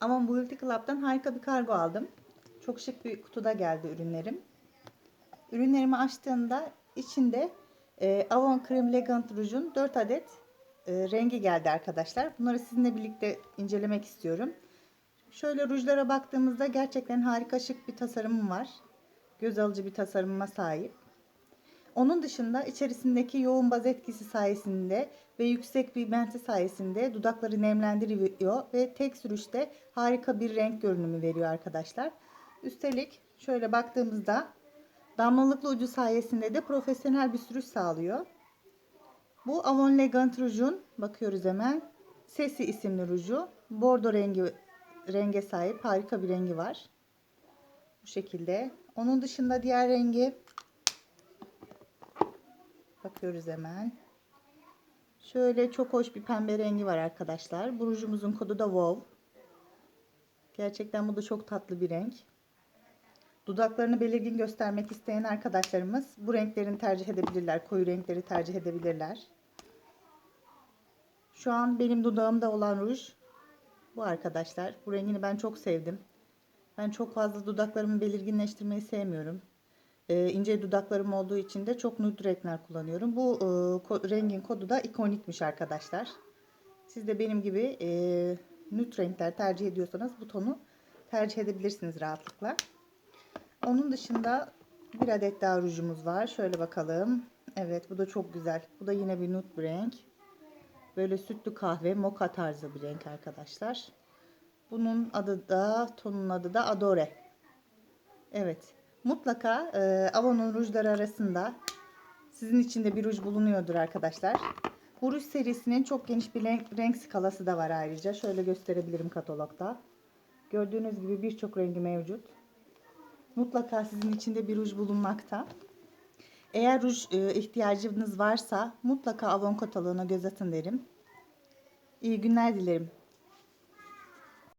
Ama Beauty Club'dan harika bir kargo aldım. Çok şık bir kutuda geldi ürünlerim. Ürünlerimi açtığımda içinde e, Avon Cream Legend Rouge'un 4 adet e, rengi geldi arkadaşlar. Bunları sizinle birlikte incelemek istiyorum. Şöyle rujlara baktığımızda gerçekten harika şık bir tasarımım var. Göz alıcı bir tasarımıma sahip. Onun dışında içerisindeki yoğun baz etkisi sayesinde ve yüksek pigmenti sayesinde dudakları nemlendiriyor ve tek sürüşte harika bir renk görünümü veriyor arkadaşlar. Üstelik şöyle baktığımızda damlalıklı ucu sayesinde de profesyonel bir sürüş sağlıyor. Bu Avon Legant Rouge'un bakıyoruz hemen Sesi isimli ruju. Bordo rengi renge sahip harika bir rengi var. Bu şekilde. Onun dışında diğer rengi Bakıyoruz hemen. Şöyle çok hoş bir pembe rengi var arkadaşlar. Bu rujumuzun kodu da WOW. Gerçekten bu da çok tatlı bir renk. Dudaklarını belirgin göstermek isteyen arkadaşlarımız bu renklerini tercih edebilirler. Koyu renkleri tercih edebilirler. Şu an benim dudağımda olan ruj bu arkadaşlar. Bu rengini ben çok sevdim. Ben çok fazla dudaklarımı belirginleştirmeyi sevmiyorum. Ee, ince dudaklarım olduğu için de çok nude renkler kullanıyorum. Bu e, ko- rengin kodu da ikonikmiş arkadaşlar. Siz de benim gibi e, nude renkler tercih ediyorsanız bu tonu tercih edebilirsiniz rahatlıkla. Onun dışında bir adet daha rujumuz var. Şöyle bakalım. Evet bu da çok güzel. Bu da yine bir nude bir renk. Böyle sütlü kahve moka tarzı bir renk arkadaşlar. Bunun adı da tonun adı da Adore. Evet. Mutlaka e, Avon'un rujları arasında sizin için de bir ruj bulunuyordur arkadaşlar. Bu ruj serisinin çok geniş bir renk, renk skalası da var ayrıca. Şöyle gösterebilirim katalogda. Gördüğünüz gibi birçok rengi mevcut. Mutlaka sizin için de bir ruj bulunmakta. Eğer ruj e, ihtiyacınız varsa mutlaka Avon kataloğuna göz atın derim. İyi günler dilerim.